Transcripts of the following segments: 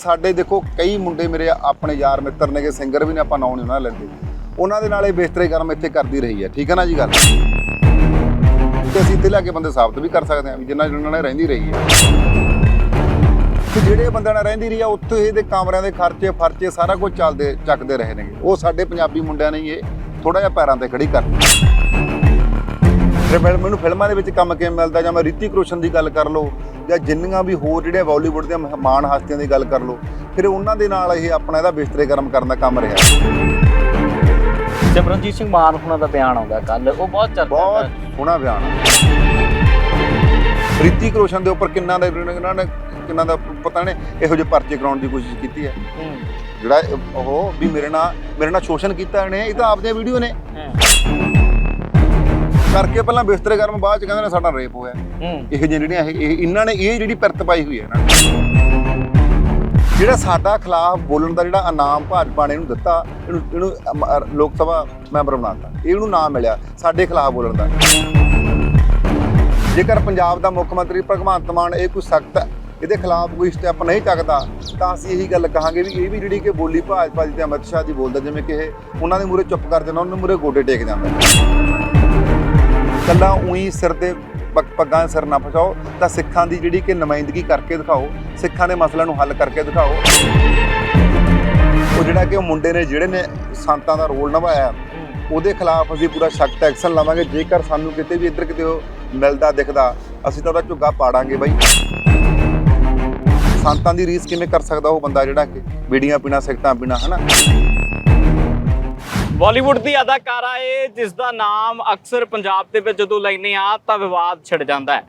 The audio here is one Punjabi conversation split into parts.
ਸਾਡੇ ਦੇਖੋ, ਕਈ ਮੁੰਡੇ ਮੇਰੇ ਆਪਣੇ ਯਾਰ ਮਿੱਤਰ ਨੇਗੇ ਸਿੰਗਰ ਵੀ ਨੇ, ਆਪਾਂ ਨਾਂ ਨਹੀਂ ਉਹਨਾਂ ਲੈਂਦੇ। ਉਹਨਾਂ ਦੇ ਨਾਲ ਇਹ ਬਿਸਤਰੇ ਕਰਮ ਇੱਥੇ ਕਰਦੀ ਰਹੀ ਹੈ, ਠੀਕ ਹੈ ਨਾ ਜੀ ਗੱਲ? ਤੇ ਅਸੀਂ ਇੱਥੇ ਲਿਆ ਕੇ ਬੰਦੇ ਸਾਬਤ ਵੀ ਕਰ ਸਕਦੇ ਹਾਂ ਵੀ ਜਿੰਨਾ ਜਿੰਨਾ ਨਾਲ ਰਹਿੰਦੀ ਰਹੀ ਹੈ। ਤੇ ਜਿਹੜੇ ਬੰਦਿਆਂ ਨਾਲ ਰਹਿੰਦੀ ਰਹੀ ਆ, ਉੱਥੇ ਇਹਦੇ ਕਮਰਿਆਂ ਦੇ ਖਰਚੇ, ਫਰਚੇ ਸਾਰਾ ਕੁਝ ਚੱਲਦੇ, ਚੱਕਦੇ ਰਹੇ ਨੇਗੇ। ਉਹ ਸਾਡੇ ਪੰਜਾਬੀ ਮੁੰਡਿਆਂ ਨੇ ਇਹ ਥੋੜਾ ਜਿਹਾ ਪੈਰਾਂ ਤੇ ਖੜੀ ਕਰ ਫਿਰ ਮੈਨੂੰ ਫਿਲਮਾਂ ਦੇ ਵਿੱਚ ਕੰਮ ਕਿਵੇਂ ਮਿਲਦਾ ਜਾਂ ਮੈਂ ਰਿਤਿਕ ਰੋਸ਼ਨ ਦੀ ਗੱਲ ਕਰ ਲਓ ਜਾਂ ਜਿੰਨੀਆਂ ਵੀ ਹੋਰ ਜਿਹੜੇ ਬਾਲੀਵੁੱਡ ਦੀਆਂ ਮਹਾਨ ਹਸਤੀਆਂ ਦੀ ਗੱਲ ਕਰ ਲਓ ਫਿਰ ਉਹਨਾਂ ਦੇ ਨਾਲ ਇਹ ਆਪਣਾ ਇਹਦਾ ਬਿਸਤਰੇ ਗਰਮ ਕਰਨ ਦਾ ਕੰਮ ਰਿਹਾ। ਸਿਮਰਨਜੀਤ ਸਿੰਘ ਮਾਨ ਹੁਣਾਂ ਦਾ ਬਿਆਨ ਆਉਂਦਾ ਕੱਲ ਉਹ ਬਹੁਤ ਚਰਚਾ ਬਹੁਤ ਸੋਹਣਾ ਬਿਆਨ ਆ। ਰਿਤਿਕ ਰੋਸ਼ਨ ਦੇ ਉੱਪਰ ਕਿੰਨਾ ਦਾ ਇਹਨਾਂ ਨੇ ਕਿੰਨਾ ਦਾ ਪਤਾ ਨੇ ਇਹੋ ਜਿਹੇ ਪਰਚੇ ਕਰਾਉਣ ਦੀ ਕੋਸ਼ਿਸ਼ ਕੀਤੀ ਹੈ। ਜਿਹੜਾ ਉਹ ਵੀ ਮੇਰੇ ਨਾਲ ਮੇਰੇ ਨਾਲ ਸ਼ੋਸ਼ਣ ਕੀਤਾ ਇਹਨੇ ਇਹ ਤਾਂ ਆਪਦੀਆਂ ਵੀਡੀਓ ਨੇ। ਹੂੰ, ਕਰਕੇ ਪਹਿਲਾਂ ਬਿਸਤਰੇ ਗਰਮ ਬਾਅਦ ਚ ਕਹਿੰਦੇ ਨੇ ਸਾਡਾ ਰੇਪ ਹੋਇਆ। ਇਹ ਜਿਹੜੀਆਂ ਇਹ ਇਹ- ਇਹਨਾਂ ਨੇ ਇਹ ਜਿਹੜੀ ਪਿਰਤ ਪਾਈ ਹੋਈ ਹੈ ਇਹਨਾਂ ਨੇ ਜਿਹੜਾ ਸਾਡਾ ਖਿਲਾਫ ਬੋਲਣ ਦਾ ਜਿਹੜਾ ਇਨਾਮ ਭਾਜਪਾ ਨੇ ਇਹਨੂੰ ਦਿੱਤਾ ਇਹਨੂੰ ਇਹਨੂੰ ਅਮ- ਅਰ- ਲੋਕ ਸਭਾ ਮੈਂਬਰ ਬਣਾਤਾ ਇਹਨੂੰ ਨਾਮ ਮਿਲਿਆ ਸਾਡੇ ਖਿਲਾਫ ਬੋਲਣ ਦਾ। ਜੇਕਰ ਪੰਜਾਬ ਦਾ ਮੁੱਖ ਮੰਤਰੀ ਭਗਵੰਤ ਮਾਨ ਇਹ ਕੋਈ ਸਖਤ ਇਹਦੇ ਖਿਲਾਫ ਕੋਈ ਸਟੈਪ ਨਹੀਂ ਚੱਕਦਾ ਤਾਂ ਅਸੀਂ ਇਹੀ ਗੱਲ ਕਹਾਂਗੇ ਵੀ ਇਹ ਵੀ ਜਿਹੜੀ ਕਿ ਬੋਲੀ ਭਾਜਪਾ ਦੀ ਤੇ ਅਮਿਤ ਸ਼ਾਹ ਦੀ ਬੋਲਦਾ ਜਿਵੇਂ ਕਿ ਇਹ ਉਹਨਾਂ ਦੇ ਮੂਰੇ ਚੁੱਪ ਕਰ ਜਾਂਦਾ ਉਹਨਾਂ ਦੇ ਮੂਰੇ ਗੋਡੇ ਟੇਕ ਜਾਂਦਾ ਕੱਲਾ ਉਹੀ ਸਿਰ ਦੇ ਪੱਗ- ਪੱਗਾਂ ਦੇ ਸਿਰ ਨਾ ਫਸਾਓ ਤਾਂ ਸਿੱਖਾਂ ਦੀ ਜਿਹੜੀ ਕਿ ਨੁਮਾਇੰਦਗੀ ਕਰਕੇ ਦਿਖਾਓ, ਸਿੱਖਾਂ ਦੇ ਮਸਲਿਆਂ ਨੂੰ ਹੱਲ ਕਰਕੇ ਦਿਖਾਓ। ਉਹ ਜਿਹੜਾ ਕਿ ਉਹ ਮੁੰਡੇ ਨੇ ਜਿਹੜੇ ਨੇ ਸੰਤਾਂ ਦਾ ਰੋਲ ਨਿਭਾਇਆ, ਉਹਦੇ ਖਿਲਾਫ ਅਸੀਂ ਪੂਰਾ ਸਖਤ ਐਕਸ਼ਨ ਲਵਾਂਗੇ। ਜੇਕਰ ਸਾਨੂੰ ਕਿਤੇ ਵੀ ਇੱਧਰ ਕਿਤੇ ਉਹ ਮਿਲਦਾ, ਦਿਖਦਾ, ਅਸੀਂ ਤਾਂ ਉਹਦਾ ਝੁੱਗਾ ਪਾੜਾਂਗੇ ਬਾਈ। ਸੰਤਾਂ ਦੀ ਰੀਸ ਕਿਵੇਂ ਕਰ ਸਕਦਾ ਉਹ ਬੰਦਾ ਜਿਹੜਾ ਕਿ? ਬੀੜੀਆਂ ਪੀਣਾ, ਸਿਗਰਟਾਂ ਪੀਣਾ, ਹਨਾ? ਬਾਲੀਵੁੱਡ ਦੀ ਅਦਾਕਾਰਾ ਏ, ਜਿਸ ਦਾ ਨਾਮ ਅਕਸਰ ਪੰਜਾਬ ਦੇ ਵਿੱਚ ਜਦੋਂ ਲੈਨੇ ਆ ਤਾਂ ਵਿਵਾਦ ਛਿੜ ਜਾਂਦਾ ਹੈ।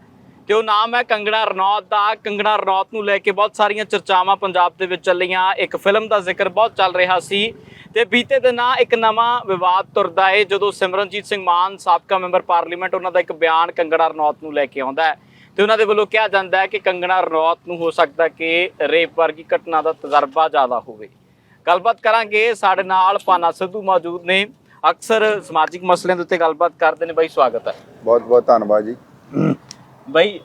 ਤੇ ਉਹ ਨਾਮ ਹੈ ਕੰਗਣਾ ਰਣੌਤ ਦਾ। ਕੰਗਣਾ ਰਣੌਤ ਨੂੰ ਲੈ ਕੇ ਬਹੁਤ ਸਾਰੀਆਂ ਚਰਚਾਵਾਂ ਪੰਜਾਬ ਦੇ ਵਿੱਚ ਚੱਲੀਆਂ। ਇੱਕ ਫਿਲਮ ਦਾ ਜ਼ਿਕਰ ਬਹੁਤ ਚੱਲ ਰਿਹਾ ਸੀ ਤੇ ਬੀਤੇ ਦਿਨਾਂ ਇੱਕ ਨਵਾਂ ਵਿਵਾਦ ਤੁਰਦਾ ਏ, ਜਦੋਂ ਸਿਮਰਨਜੀਤ ਸਿੰਘ ਮਾਨ ਸਾਬਕਾ ਮੈਂਬਰ ਪਾਰਲੀਮੈਂਟ, ਉਹਨਾਂ ਦਾ ਇੱਕ ਬਿਆਨ ਕੰਗਣਾ ਰਣੌਤ ਨੂੰ ਲੈ ਕੇ ਆਉਂਦਾ ਹੈ। ਤੇ ਉਹਨਾਂ ਦੇ ਵੱਲੋਂ ਕਿਹਾ ਜਾਂਦਾ ਹੈ ਕਿ ਕੰਗਣਾ ਰਣੌਤ ਨੂੰ ਹੋ ਸਕਦਾ ਕਿ ਰੇਪ ਵਰਗੀ ਘਟਨਾ ਦਾ ਤਜਰਬਾ ਜ਼ਿਆਦਾ ਹੋਵੇ। ਗੱਲਬਾਤ ਕਰਾਂਗੇ। ਸਾਡੇ ਨਾਲ ਪਾਨਾ ਸਿੱਧੂ ਮੌਜੂਦ ਨੇ। ਅਕਸਰ ਸਮਾਜਿਕ ਮਸਲਿਆਂ ਦੇ ਉੱਤੇ ਗੱਲਬਾਤ ਕਰਦੇ ਨੇ। ਬਾਈ ਸਵਾਗਤ ਹੈ। ਬਹੁਤ ਬਹੁਤ ਧੰਨਵਾਦ ਜੀ। ਬਾਈ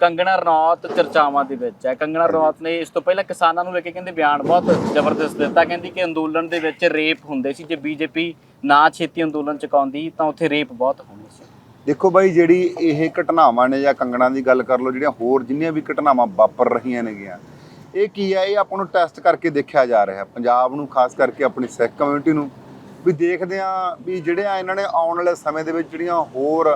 ਕੰਗਣਾ ਰਣੌਤ ਚਰਚਾਵਾਂ ਦੇ ਵਿੱਚ ਹੈ। ਕੰਗਣਾ ਰਣੌਤ ਨੇ ਇਸ ਤੋਂ ਪਹਿਲਾਂ ਕਿਸਾਨਾਂ ਨੂੰ ਲੈ ਕੇ ਕਹਿੰਦੇ ਬਿਆਨ ਬਹੁਤ ਜ਼ਬਰਦਸਤ ਦਿੱਤਾ। ਕਹਿੰਦੀ ਕਿ ਅੰਦੋਲਨ ਦੇ ਵਿੱਚ ਰੇਪ ਹੁੰਦੇ ਸੀ। ਜੇ ਬੀਜੇਪੀ ਨਾ ਛੇਤੀ ਅੰਦੋਲਨ ਚੁਕਾਉਂਦੀ ਤਾਂ ਉੱਥੇ ਰੇਪ ਬਹੁਤ ਹੋਣੇ ਸੀ। ਦੇਖੋ ਬਾਈ ਜਿਹੜੀ ਇਹ ਘਟਨਾਵਾਂ ਨੇ ਜਾਂ ਕੰਗਣਾ ਦੀ ਗੱਲ ਕਰ ਲਓ ਜਿਹੜੀਆਂ ਹੋਰ ਜਿੰਨੀਆਂ ਵੀ ਘਟਨਾਵਾਂ ਵਾਪਰ ਰਹੀਆਂ ਨੇਗੀਆਂ ਇਹ ਕੀ ਹੈ? ਇਹ ਆਪਾਂ ਨੂੰ ਟੈਸਟ ਕਰਕੇ ਦੇਖਿਆ ਜਾ ਰਿਹਾ। ਪੰਜਾਬ ਨੂੰ, ਖਾਸ ਕਰਕੇ ਆਪਣੀ ਸਿੱਖ ਕਮਿਊਨਿਟੀ ਨੂੰ। ਵੀ ਦੇਖਦੇ ਆ ਵੀ ਜਿਹੜੇ ਆ ਇਹਨਾਂ ਨੇ ਆਉਣ ਵਾਲੇ ਸਮੇਂ ਦੇ ਵਿੱਚ ਜਿਹੜੀਆਂ ਹੋਰ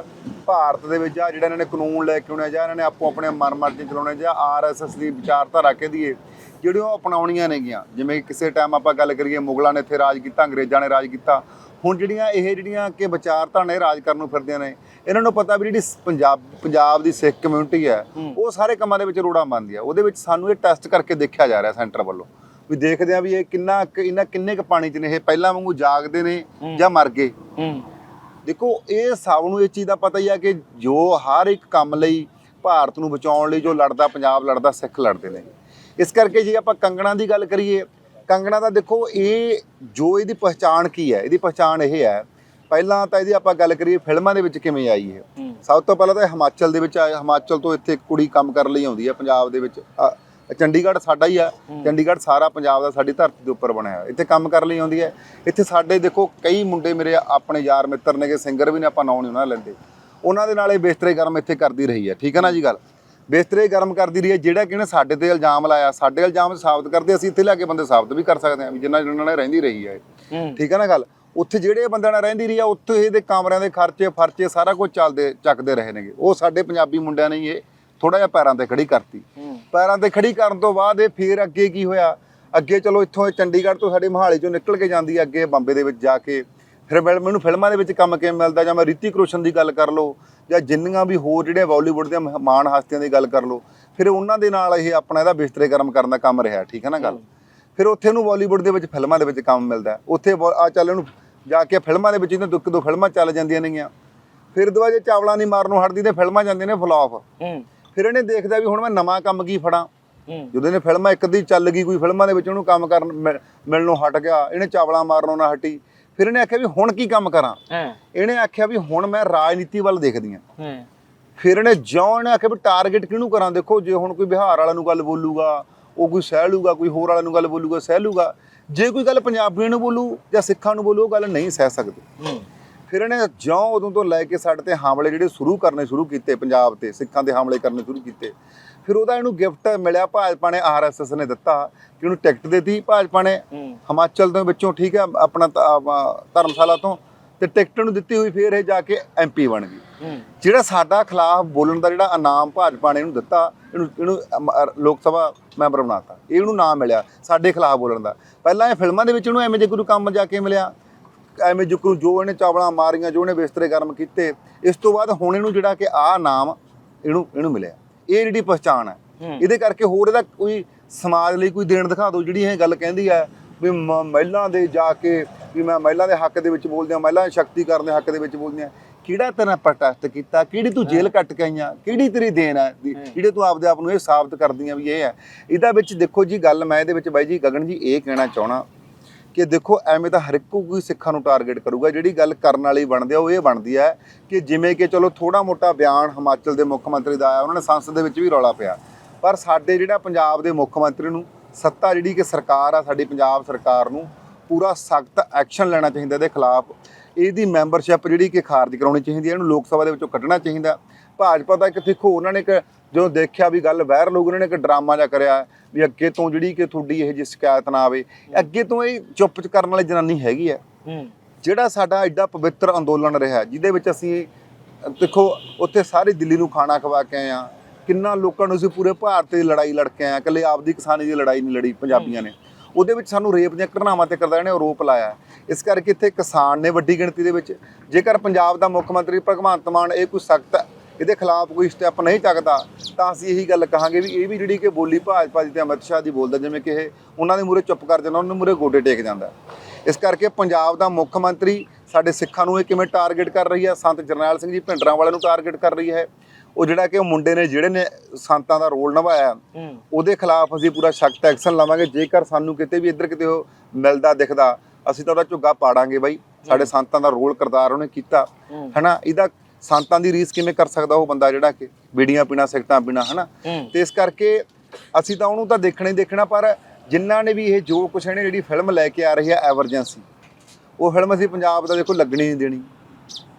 ਭਾਰਤ ਦੇ ਵਿੱਚ ਆ ਜਿਹੜਾ ਇਹਨਾਂ ਨੇ ਕਾਨੂੰਨ ਲੈ ਕੇ ਆਉਣੇ ਜਾਂ ਇਹਨਾਂ ਨੇ ਆਪੋ ਆਪਣੇ ਮਨਮਰਜ਼ੀ ਚਲਾਉਣੇ ਜਾਂ ਆਰਐਸਐਸ ਦੀ ਵਿਚਾਰਧਾਰਾ ਕਹਦੀਏ ਜਿਹੜੀਆਂ ਉਹ ਅਪਣਾਉਣੀਆਂ ਨੇਗੀਆਂ। ਜਿਵੇਂ ਕਿਸੇ ਟਾਈਮ ਆਪਾਂ ਗੱਲ ਕਰੀਏ, ਮੁਗਲਾਂ ਨੇ ਇੱਥੇ ਰਾਜ ਕੀਤਾ, ਅੰਗਰੇਜ਼ਾਂ ਨੇ ਰਾਜ ਕੀਤਾ। ਹੁਣ ਜਿਹੜੀਆਂ ਇਹ ਜਿਹੜੀਆਂ ਕਿ ਵਿਚਾਰਧਾਰਾ ਨੇ ਰਾਜ ਕਰਨ ਨੂੰ ਫਿਰਦੀਆਂ ਨੇ ਇਹਨਾਂ ਨੂੰ ਪਤਾ ਵੀ ਜਿਹੜੀ ਪੰਜਾਬ ਪੰਜਾਬ ਦੀ ਸਿੱਖ ਕਮਿਊਨਿਟੀ ਹੈ ਹੂੰ। ਉਹ ਸਾਰੇ ਕੰਮਾਂ ਦੇ ਵਿੱਚ ਰੋੜਾ ਮੰਨਦੀ ਆ ਉਹਦੇ ਵਿੱਚ ਸਾਨੂੰ ਇਹ ਟੈਸਟ ਕਰਕੇ ਦੇਖਿਆ ਜਾ ਰਿਹਾ ਸੈਂਟਰ ਵੱਲੋਂ। ਵੀ ਦੇਖਦੇ ਆ ਵੀ ਇਹ ਕਿੰਨਾ ਇਹਨਾਂ ਕਿੰਨੇ ਕੁ ਪਾਣੀ 'ਚ ਨੇ ਇਹ ਪਹਿਲਾਂ ਵਾਂਗੂ ਜਾਗਦੇ ਨੇ ਹੂੰ। ਜਾਂ ਮਰ ਗਏ। ਹੂੰ। ਦੇਖੋ ਇਹ ਸਭ ਨੂੰ ਇਹ ਚੀਜ਼ ਦਾ ਪਤਾ ਹੀ ਆ ਕਿ ਜੋ ਹਰ ਇੱਕ ਕੰਮ ਲਈ ਭਾਰਤ ਨੂੰ ਬਚਾਉਣ ਲਈ ਜੋ ਲੜਦਾ ਪੰਜਾਬ ਲੜਦਾ ਸਿੱਖ ਲੜਦੇ ਨੇ। ਇਸ ਕਰਕੇ ਜੇ ਆਪਾਂ ਕੰਗਣਾ ਦੀ ਗੱਲ ਕਰੀਏ ਕੰਗਣਾ ਦਾ ਦੇਖੋ ਇਹ ਜੋ ਇਹਦੀ ਪਛਾਣ ਕੀ ਹੈ ਇਹਦੀ ਪਛਾਣ ਇਹ ਹੈ ਪਹਿਲਾਂ ਤਾਂ ਇਹਦੀ ਆਪਾਂ ਗੱਲ ਕਰੀਏ ਫਿਲਮਾਂ ਦੇ ਵਿੱਚ ਕਿਵੇਂ ਆਈ ਹੂੰ। ਸਭ ਤੋਂ ਪਹਿਲਾਂ ਤਾਂ ਹਿਮਾਚਲ ਦੇ ਵਿੱਚ ਆਇਆ ਹਿਮਾਚਲ ਤੋਂ ਇੱਥੇ ਇੱਕ ਕੁੜੀ ਕੰਮ ਕਰਨ ਲਈ ਆਉਂਦੀ ਹੈ ਪੰਜਾਬ ਦੇ ਵਿੱਚ। ਚੰਡੀਗੜ੍ਹ ਸਾਡਾ ਹੀ ਆ। ਚੰਡੀਗੜ੍ਹ ਸਾਰਾ ਪੰਜਾਬ ਦਾ ਸਾਡੀ ਧਰਤੀ ਦੇ ਉੱਪਰ ਬਣਿਆ ਇੱਥੇ ਕੰਮ ਕਰਨ ਲਈ ਆਉਂਦੀ ਹੈ ਇੱਥੇ ਸਾਡੇ ਦੇਖੋ ਕਈ ਮੁੰਡੇ ਮੇਰੇ ਆਪਣੇ ਯਾਰ ਮਿੱਤਰ ਨੇਗੇ ਸਿੰਗਰ ਵੀ ਨੇ ਆਪਾਂ ਨਾਂ ਨਹੀਂ ਉਹਨਾਂ ਲੈਂਦੇ। ਉਹਨਾਂ ਦੇ ਨਾਲ ਇਹ ਬਿਸਤਰੇ ਗਰਮ ਇੱਥੇ ਕਰਦੀ ਰਹੀ ਹੈ ਠੀਕ ਹੈ ਨਾ ਜੀ ਗੱਲ? ਬਿਸਤਰੇ ਗਰਮ ਕਰਦੀ ਰਹੀ ਹੈ ਜਿਹੜਾ ਕਿ ਇਹਨੇ ਸਾਡੇ ਤੇ ਇਲਜ਼ਾਮ ਲਾਇਆ। ਸਾਡੇ ਇਲਜ਼ਾਮ ਸਾਬਤ ਕਰਦੇ ਅਸੀਂ ਇੱਥੇ ਲਿਆ ਕੇ ਬੰਦੇ ਸਾਬਤ ਵੀ ਕਰ ਸਕਦੇ ਹਾਂ ਵੀ ਜਿੰਨਾ ਜਿੰਨਾ ਨਾਲ ਰਹਿੰਦੀ ਰਹੀ। ਹੂੰ। ਠੀਕ ਹੈ ਨਾ ਗੱਲ? ਉੱਥੇ ਜਿਹੜੇ ਬੰਦਿਆਂ ਨਾਲ ਰਹਿੰਦੀ ਰਹੀ ਆ ਉੱਥੇ ਇਹਦੇ ਕਮਰਿਆਂ ਦੇ ਖਰਚੇ ਫਰਚੇ ਸਾਰਾ ਕੁਝ ਚੱਲਦੇ ਚੱਕਦੇ ਰਹੇ ਨੇਗੇ। ਉਹ ਸਾਡੇ ਪੰਜਾਬੀ ਮੁੰਡਿਆਂ ਨੇ ਹੀ ਇਹ ਥੋੜਾ ਜਿਹਾ ਪੈਰਾਂ ਤੇ ਖੜੀ ਕਰਤੀ। ਪੈਰਾਂ ਤੇ ਖੜੀ ਕਰਨ ਤੋਂ ਬਾਅਦ ਇਹ ਫੇਰ ਅੱਗੇ ਕੀ ਹੋਇਆ? ਅੱਗੇ ਚਲੋ ਇੱਥੋਂ ਇਹ ਚੰਡੀਗੜ੍ਹ ਤੋਂ ਸਾਡੇ ਮੋਹਾਲੀ ਚੋਂ ਨਿਕਲ ਕੇ ਜਾਂਦੀ ਹੈ ਅੱਗੇ ਬੰਬੇ ਦੇ ਵਿੱਚ ਜਾ ਕੇ। ਫਿਰ ਮੈਨੂੰ ਫਿਲਮਾਂ ਦੇ ਵਿੱਚ ਕੰਮ ਕਿਵੇਂ ਮਿਲਦਾ? ਜਾਂ ਮੈਂ ਰਿਤਿਕ ਰੋਸ਼ਨ ਦੀ ਗੱਲ ਕਰ ਲਓ ਜਾਂ ਜਿੰਨੀਆਂ ਵੀ ਹੋਰ ਜਿਹੜੇ ਬਾਲੀਵੁੱਡ ਦੀਆਂ ਮਹਾਨ ਹਸਤੀਆਂ ਦੀ ਗੱਲ ਕਰ ਲਓ ਫਿਰ ਉਹਨਾਂ ਦੇ ਨਾਲ ਇਹ ਆਪਣਾ ਇਹਦਾ ਬਿਸਤਰੇ ਗਰਮ ਕਰਨ ਦਾ ਕੰਮ ਰਿਹਾ ਠੀਕ ਹੈ ਨਾ ਗੱਲ? ਫਿਰ ਉੱਥੇ ਨੂੰ ਬਾਲੀਵੁੱਡ ਦੇ ਵਿੱਚ ਫਿਲਮਾਂ ਦੇ ਵਿੱਚ ਕੰਮ ਮਿਲਦਾ। ਉੱਥੇ ਆ ਚੱਲ ਇਹਨੂੰ ਜਾ ਕੇ ਫਿਲਮਾਂ ਦੇ ਵਿੱਚ ਇਹਨੂੰ ਦੁੱਖ ਦੋ ਫਿਲਮਾਂ ਚੱਲ ਜਾਂਦੀਆਂ ਨੇਗੀਆਂ। ਫਿਰ ਦੁਆ ਜੇ ਚਾਵਲਾਂ ਦੀ ਮਾਰਨੋਂ ਹਟਦੀ ਤੇ ਫਿਲਮਾਂ ਜਾਂਦੀਆਂ ਨੇ ਫਲॉप ਹੂੰ। ਫਿਰ ਇਹਨੇ ਦੇਖਦਾ ਵੀ ਹੁਣ ਮੈਂ ਨਵਾਂ ਕੰਮ ਕੀ ਫੜਾਂ। ਜਦੋਂ ਇਹਨੇ ਫਿਲਮਾਂ ਇੱਕ ਦੀ ਚੱਲ ਗਈ ਕੋਈ ਫਿਲਮਾਂ ਦੇ ਵਿੱਚ ਉਹਨੂੰ ਕੰਮ ਕਰਨ ਮਿਲ- ਮਿਲਣੋਂ ਹਟ ਗਿਆ ਇਹਨੇ ਚਾਵਲਾਂ ਮਾਰਨੋਂ ਨਾ ਹਟੀ। ਫਿਰ ਇਹਨੇ ਆਖਿਆ ਵੀ ਹੁਣ ਕੀ ਕੰਮ ਕਰਾਂ? ਇਹਨੇ ਆਖਿਆ ਵੀ ਹੁਣ ਮੈਂ ਰਾਜਨੀਤੀ ਵੱਲ ਦੇਖਦੀ ਹਾਂ। ਹਾਂ। ਫਿਰ ਇਹਨੇ ਜਿਉਂ ਇਹਨੇ ਆਖਿਆ ਵੀ ਟਾਰਗੇਟ ਕਿਹਨੂੰ ਕਰਾਂ? ਦੇਖੋ ਜੇ ਹੁਣ ਕੋਈ ਬਿਹਾਰ ਵਾਲਾ ਨੂੰ ਗੱਲ ਬੋਲੂਗਾ ਉਹ ਕੋਈ ਸਹਿ ਲੂਗਾ ਕੋਈ ਹੋਰ ਵਾਲਿਆਂ ਨੂੰ ਗੱਲ ਬੋਲੂਗਾ ਸਹਿ ਲੂਗਾ ਜੇ ਕੋਈ ਗੱਲ ਪੰਜਾਬੀਆਂ ਨੂੰ ਬੋਲੂ ਜਾਂ ਸਿੱਖਾਂ ਨੂੰ ਬੋਲੂ ਉਹ ਗੱਲ ਨਹੀਂ ਸਹਿ ਸਕਦੇ। ਫਿਰ ਇਹਨੇ ਜਿਉਂ ਉਦੋਂ ਤੋਂ ਲੈ ਕੇ ਸਾਡੇ ਤੇ ਹਮਲੇ ਜਿਹੜੇ ਸ਼ੁਰੂ ਕਰਨੇ ਸ਼ੁਰੂ ਕੀਤੇ ਪੰਜਾਬ ਤੇ ਸਿੱਖਾਂ ਤੇ ਹਮਲੇ ਕਰਨੇ ਸ਼ੁਰੂ ਕੀਤੇ ਫਿਰ ਉਹਦਾ ਇਹਨੂੰ ਗਿਫਟ ਮਿਲਿਆ ਭਾਜਪਾ ਨੇ ਆਰਐਸਐਸ ਨੇ ਦਿੱਤਾ ਕਿ ਉਹਨੂੰ ਟਿਕਟ ਦਿੱਤੀ ਭਾਜਪਾ ਨੇ। ਹਿਮਾਚਲ ਤੋਂ ਵਿੱਚੋਂ ਠੀਕ ਹੈ ਆਪਣਾ ਧਰਮਸ਼ਾਲਾ ਤੋਂ ਤੇ ਟਿਕਟ ਨੂੰ ਦਿੱਤੀ ਹੋਈ ਫਿਰ ਇਹ ਜਾ ਕੇ ਐਮਪੀ ਬਣ ਗਈ। ਜਿਹੜਾ ਸਾਡਾ ਖਿਲਾਫ ਬੋਲਣ ਦਾ ਜਿਹੜਾ ਇਨਾਮ ਭਾਜਪਾ ਨੇ ਇਹਨੂੰ ਦਿੱਤਾ ਇਹਨੂੰ ਇਹਨੂੰ ਲੋਕ ਸਭਾ ਮੈਂਬਰ ਬਣਾਤਾ। ਇਹਨੂੰ ਨਾਮ ਮਿਲਿਆ ਸਾਡੇ ਖਿਲਾਫ ਬੋਲਣ ਦਾ। ਪਹਿਲਾਂ ਇਹ ਫਿਲਮਾਂ ਦੇ ਵਿੱਚ ਇਹਨੂੰ ਐਵੇਂ ਜੇ ਕੋਈ ਕੰਮ ਜਾ ਕੇ ਮਿਲਿਆ ਐਵੇਂ ਜੁਕਰੂ ਜੋ ਇਹਨੇ ਚਾਵਲਾਂ ਮਾਰੀਆਂ ਜੋ ਇਹਨੇ ਬਿਸਤਰੇ ਗਰਮ ਕੀਤੇ ਇਸ ਤੋਂ ਬਾਅਦ ਹੁਣ ਇਹਨੂੰ ਜਿਹੜਾ ਕਿ ਆਹ ਨਾਮ ਇਹਨੂੰ ਇਹਨੂੰ ਮਿਲਿਆ। ਇਹ ਜਿਹੜੀ ਪਛਾਣ ਹੈ ਇਹਦੇ ਕਰਕੇ ਹੋਰ ਇਹਦਾ ਕੋਈ ਸਮਾਜ ਲਈ ਕੋਈ ਦੇਣ ਦਿਖਾ ਦਿਓ ਜਿਹੜੀ ਇਹ ਗੱਲ ਕਹਿੰਦੀ ਹੈ ਵੀ ਮਹਿਲਾ ਦੇ ਜਾ ਕੇ ਵੀ ਮੈਂ ਮਹਿਲਾ ਦੇ ਹੱਕ ਦੇ ਵਿੱਚ ਬੋਲਦੀ ਹਾਂ ਮਹਿਲਾ ਦੀ ਸ਼ਕਤੀ ਕਰਨ ਦੇ ਹੱਕ ਦੇ ਵਿੱਚ ਬੋਲਦੀ ਹਾਂ। ਕਿਹੜਾ ਤੇਰਾ ਪ੍ਰੋਟੈਸਟ ਕੀਤਾ? ਕਿਹੜੀ ਤੂੰ ਜੇਲ੍ਹ ਕੱਟ ਕੇ ਆਈਆਂ? ਕਿਹੜੀ ਤੇਰੀ ਦੇਣ ਹੈ। ਦੀ- ਜਿਹੜੇ ਤੂੰ ਆਪਦੇ ਆਪ ਨੂੰ ਇਹ ਸਾਬਤ ਕਰਦੀਆਂ ਵੀ ਇਹ ਹੈ ਇਹਦਾ ਵਿੱਚ ਦੇਖੋ ਜੀ ਗੱਲ ਮੈਂ ਇਹਦੇ ਵਿੱਚ ਬਾਈ ਜੀ ਗਗਨ ਜੀ ਇਹ ਕਹਿਣਾ ਚਾਹਣਾ ਕਿ ਦੇਖੋ ਐਵੇਂ ਤਾਂ ਹਰ ਇੱਕ ਕੋਈ ਸਿੱਖਾਂ ਨੂੰ ਟਾਰਗੇਟ ਕਰੂਗਾ। ਜਿਹੜੀ ਗੱਲ ਕਰਨ ਵਾਲੀ ਬਣਦੀ ਆ ਉਹ ਇਹ ਬਣਦੀ ਹੈ ਕਿ ਜਿਵੇਂ ਕਿ ਚਲੋ ਥੋੜਾ ਮੋਟਾ ਬਿਆਨ ਹਿਮਾਚਲ ਦੇ ਮੁੱਖ ਮੰਤਰੀ ਦਾ ਆਇਆ ਉਹਨਾਂ ਨੇ ਸੰਸਦ ਦੇ ਵਿੱਚ ਵੀ ਰੌਲਾ ਪਿਆ। ਪਰ ਸਾਡੇ ਜਿਹੜਾ ਪੰਜਾਬ ਦੇ ਮੁੱਖ ਮੰਤਰੀ ਨੂੰ ਸੱਤਾ ਜਿਹੜੀ ਕਿ ਸਰਕਾਰ ਆ ਸਾਡੀ ਪੰਜਾਬ ਸਰਕਾਰ ਨੂੰ ਪੂਰਾ ਸਖਤ ਐਕਸ਼ਨ ਲੈਣਾ ਚਾਹੀਦਾ ਇਹਦੇ ਖਿਲਾਫ। ਇਹਦੀ ਮੈਂਬਰਸ਼ਿਪ ਜਿਹੜੀ ਕਿ ਖਾਰਜ ਕਰਾਉਣੀ ਚਾਹੀਦੀ ਹੈ ਇਹਨੂੰ ਲੋਕ ਸਭਾ ਦੇ ਵਿੱਚੋਂ ਕੱਢਣਾ ਚਾਹੀਦਾ। ਭਾਜਪਾ ਦਾ ਇੱਕ ਦੇਖੋ ਉਹਨਾਂ ਨੇ ਇੱਕ ਜਦੋਂ ਦੇਖਿਆ ਵੀ ਗੱਲ ਵਾਇਰਲ ਹੋ ਗਈ ਉਹਨਾਂ ਨੇ ਇੱਕ ਡਰਾਮਾ ਜਿਹਾ ਕਰਿਆ ਵੀ ਅੱਗੇ ਤੋਂ ਜਿਹੜੀ ਕਿ ਤੁਹਾਡੀ ਇਹ ਜੀ ਸ਼ਿਕਾਇਤ ਨਾ ਆਵੇ। ਅੱਗੇ ਤੋਂ ਇਹ ਚੁੱਪ ਕਰਨ ਵਾਲੀ ਜਨਾਨੀ ਹੈਗੀ ਹੈ। ਜਿਹੜਾ ਸਾਡਾ ਐਡਾ ਪਵਿੱਤਰ ਅੰਦੋਲਨ ਰਿਹਾ ਜਿਹਦੇ ਵਿੱਚ ਅਸੀਂ ਦੇਖੋ ਉੱਥੇ ਸਾਰੀ ਦਿੱਲੀ ਨੂੰ ਖਾਣਾ ਖਵਾ ਕੇ ਆਏ ਆ ਕਿੰਨਾ ਲੋਕਾਂ ਨੂੰ ਅਸੀਂ ਪੂਰੇ ਭਾਰਤ ਦੀ ਲੜਾਈ ਲੜ ਕੇ ਆਏ ਆ ਇਕੱਲੇ ਆਪਦੀ ਕਿਸਾਨੀ ਦੀ ਲੜਾਈ ਨਹੀਂ ਲੜੀ ਪੰਜਾਬੀਆਂ ਨੇ। ਉਹਦੇ ਵਿੱਚ ਸਾਨੂੰ ਰੇਪ ਦੀਆਂ ਘਟਨਾਵਾਂ ਤੇ ਕਰਦਾ ਨੇ ਆਰੋਪ ਲਾਇਆ ਇਸ ਕਰਕੇ ਇੱਥੇ ਕਿਸਾਨ ਨੇ ਵੱਡੀ ਗਿਣਤੀ ਦੇ ਵਿੱਚ, ਜੇਕਰ ਪੰਜਾਬ ਦਾ ਮੁੱਖ ਮੰਤਰੀ ਭਗਵੰਤ ਮਾਨ ਇਹ ਕੋਈ ਸਖਤ ਇਹਦੇ ਖਿਲਾਫ ਕੋਈ ਸਟੈਪ ਨਹੀਂ ਚੱਕਦਾ, ਤਾਂ ਅਸੀਂ ਇਹੀ ਗੱਲ ਕਹਾਂਗੇ ਵੀ ਇਹ ਵੀ ਜਿਹੜੀ ਕਿ ਬੋਲੀ ਭਾਜਪਾ ਦੀ ਤੇ ਅਮਿਤ ਸ਼ਾਹ ਦੀ ਬੋਲਦਾ, ਜਿਵੇਂ ਕਿ ਇਹ ਉਹਨਾਂ ਦੇ ਮੂਹਰੇ ਚੁੱਪ ਕਰ ਜਾਂਦਾ, ਉਹਨਾਂ ਦੇ ਮੂਹਰੇ ਗੋਡੇ ਟੇਕ ਜਾਂਦਾ। ਇਸ ਕਰਕੇ ਪੰਜਾਬ ਦਾ ਮੁੱਖ ਮੰਤਰੀ ਸਾਡੇ ਸਿੱਖਾਂ ਨੂੰ ਇਹ ਕਿਵੇਂ ਟਾਰਗੇਟ ਕਰ ਰਹੀ ਹੈ? ਸੰਤ ਜਰਨੈਲ ਸਿੰਘ ਜੀ ਭਿੰਡਰਾਂ ਵਾਲੇ ਨੂੰ ਟਾਰਗੇਟ ਕਰ ਰਹੀ ਹੈ। ਉਹ ਜਿਹੜਾ ਕਿ ਉਹ ਮੁੰਡੇ ਨੇ ਜਿਹੜੇ ਨੇ ਸੰਤਾਂ ਦਾ ਰੋਲ ਨਿਭਾਇਆ ਉਹਦੇ ਖਿਲਾਫ ਅਸੀਂ ਪੂਰਾ ਸਖਤ ਐਕਸ਼ਨ ਲਵਾਂਗੇ। ਜੇਕਰ ਸਾਨੂੰ ਕਿਤੇ ਵੀ ਇੱਧਰ ਕਿਤੇ ਉਹ ਮਿਲਦਾ ਦਿਖਦਾ ਅਸੀਂ ਤਾਂ ਉਹਦਾ ਝੁੱਗਾ ਪਾੜਾਂਗੇ ਬਾਈ। ਸਾਡੇ ਸੰਤਾਂ ਦਾ ਰੋਲ ਕਰਤਾਰ ਉਹਨੇ ਕੀਤਾ। ਹਨਾ ਇਹਦਾ ਸੰਤਾਂ ਦੀ ਰੀਸ ਕਿਵੇਂ ਕਰ ਸਕਦਾ ਉਹ ਬੰਦਾ ਜਿਹੜਾ ਕਿ ਬੀੜੀਆਂ ਪੀਣਾ ਸਿਗਰਟਾਂ ਪੀਣਾ ਹਨਾ? ਤੇ ਇਸ ਕਰਕੇ ਅਸੀਂ ਤਾਂ ਉਹਨੂੰ ਤਾਂ ਦੇਖਣਾ ਹੀ ਦੇਖਣਾ ਪਰ ਜਿਨ੍ਹਾਂ ਨੇ ਵੀ ਇਹ ਜੋ ਕੁਛ ਇਹਨੇ ਜਿਹੜੀ ਫਿਲਮ ਲੈ ਕੇ ਆ ਰਹੀ ਹੈ ਐਮਰਜੈਂਸੀ ਉਹ ਫਿਲਮ ਅਸੀਂ ਪੰਜਾਬ ਦਾ ਦੇਖੋ ਲੱਗਣੀ ਨਹੀਂ ਦੇਣੀ।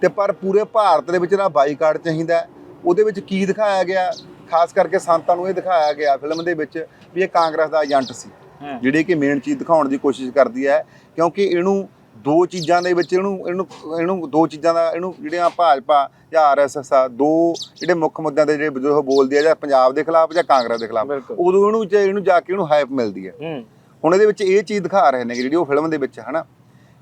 ਤੇ ਪਰ ਪੂਰੇ ਭਾਰਤ ਦੇ ਵਿੱਚ ਜਿਹੜਾ ਬਾਈਕਾਟ ਚਾਹੀਦਾ। ਉਹਦੇ ਵਿੱਚ ਕੀ ਦਿਖਾਇਆ ਗਿਆ? ਖਾਸ ਕਰਕੇ ਸੰਤਾਂ ਨੂੰ ਇਹ ਦਿਖਾਇਆ ਗਿਆ ਫਿਲਮ ਦੇ ਵਿੱਚ ਵੀ ਇਹ ਕਾਂਗਰਸ ਦਾ ਏਜੰਟ ਸੀ ਜਿਹੜੀ ਕਿ ਮੇਨ ਚੀਜ਼ ਦਿਖਾਉਣ ਦੀ ਕੋਸ਼ਿਸ਼ ਕਰਦੀ ਹੈ ਕਿਉਂਕਿ ਇਹਨੂੰ ਦੋ ਚੀਜ਼ਾਂ ਦੇ ਵਿੱਚ ਇਹਨੂੰ ਇਹਨੂੰ ਇਹਨੂੰ ਦੋ ਚੀਜ਼ਾਂ ਦਾ ਇਹਨੂੰ ਜਿਹੜੀਆਂ ਭਾਜਪਾ ਜਾਂ ਆਰਐਸਐਸ ਆ ਦੋ ਜਿਹੜੇ ਮੁੱਖ ਮੁੱਦਿਆਂ ਤੇ ਜਿਹੜੇ ਵਿਦਰੋਹ ਬੋਲਦੀ ਹੈ ਜਾਂ ਪੰਜਾਬ ਦੇ ਖਿਲਾਫ ਜਾਂ ਕਾਂਗਰਸ ਦੇ ਖਿਲਾਫ। ਉਦੋਂ ਇਹਨੂੰ ਜੇ ਇਹਨੂੰ ਜਾ ਕੇ ਇਹਨੂੰ ਹਾਈਪ ਮਿਲਦੀ ਹੈ। ਹੁਣ ਇਹਦੇ ਵਿੱਚ ਇਹ ਚੀਜ਼ ਦਿਖਾ ਰਹੇ ਨੇ ਕਿ ਜਿਹੜੀ ਉਹ ਫਿਲਮ ਦੇ ਵਿੱਚ ਹਨਾ?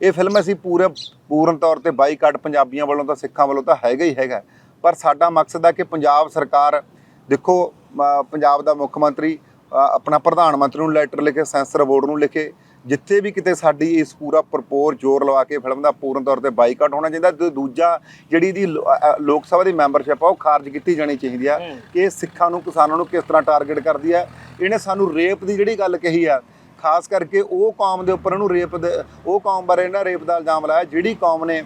ਇਹ ਫਿਲਮ ਅਸੀਂ ਪੂਰੇ ਪੂਰਨ ਤੌਰ ਤੇ ਬਾਈਕਾਟ ਪੰਜਾਬੀਆਂ ਵੱਲੋਂ ਤਾਂ ਸਿੱਖਾਂ ਵੱਲੋਂ ਤਾਂ ਹੈਗਾ ਹੀ ਹੈਗਾ। ਪਰ ਸਾਡਾ ਮਕਸਦ ਹੈ ਕਿ ਪੰਜਾਬ ਸਰਕਾਰ ਦੇਖੋ ਪੰਜਾਬ ਦਾ ਮੁੱਖ ਮੰਤਰੀ ਆਪਣਾ ਪ੍ਰਧਾਨ ਮੰਤਰੀ ਨੂੰ ਲੈਟਰ ਲਿਖੇ ਸੈਂਸਰ ਬੋਰਡ ਨੂੰ ਲਿਖੇ ਜਿੱਥੇ ਵੀ ਕਿਤੇ ਸਾਡੀ ਇਸ ਪੂਰਾ ਪ੍ਰਪੋਰ ਜ਼ੋਰ ਲਵਾ ਕੇ ਫਿਲਮ ਦਾ ਪੂਰਨ ਤੌਰ ਤੇ ਬਾਈਕਾਟ ਹੋਣਾ ਚਾਹੀਦਾ ਤੇ ਦੂਜਾ ਜਿਹੜੀ ਦੀ ਲੋਕ ਸਭਾ ਦੀ ਮੈਂਬਰਸ਼ਿਪ ਆ ਉਹ ਖਾਰਜ ਕੀਤੀ ਜਾਣੀ ਚਾਹੀਦੀ ਆ ਕਿ ਇਹ ਸਿੱਖਾਂ ਨੂੰ ਕਿਸਾਨਾਂ ਨੂੰ ਕਿਸ ਤਰ੍ਹਾਂ ਟਾਰਗੇਟ ਕਰਦੀ ਆ। ਇਹਨੇ ਸਾਨੂੰ ਰੇਪ ਦੀ ਜਿਹੜੀ ਗੱਲ ਕਹੀ ਆ ਖਾਸ ਕਰਕੇ ਉਹ ਕੌਮ ਦੇ ਉੱਪਰ ਇਹਨੂੰ ਰੇਪ ਉਹ ਕੌਮ ਬਾਰੇ ਇਹਨਾਂ ਰੇਪ ਦਾ ਇਲਜ਼ਾਮ ਲਾਇਆ ਜਿਹੜੀ ਕੌਮ ਨੇ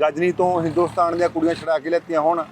ਗਜਨੀ ਤੋਂ ਹਿੰਦੁਸਤਾਨ ਦੀਆਂ ਕੁੜੀਆਂ ਛੜਾ ਕੇ ਲੈਤੀਆਂ ਹੋਣ।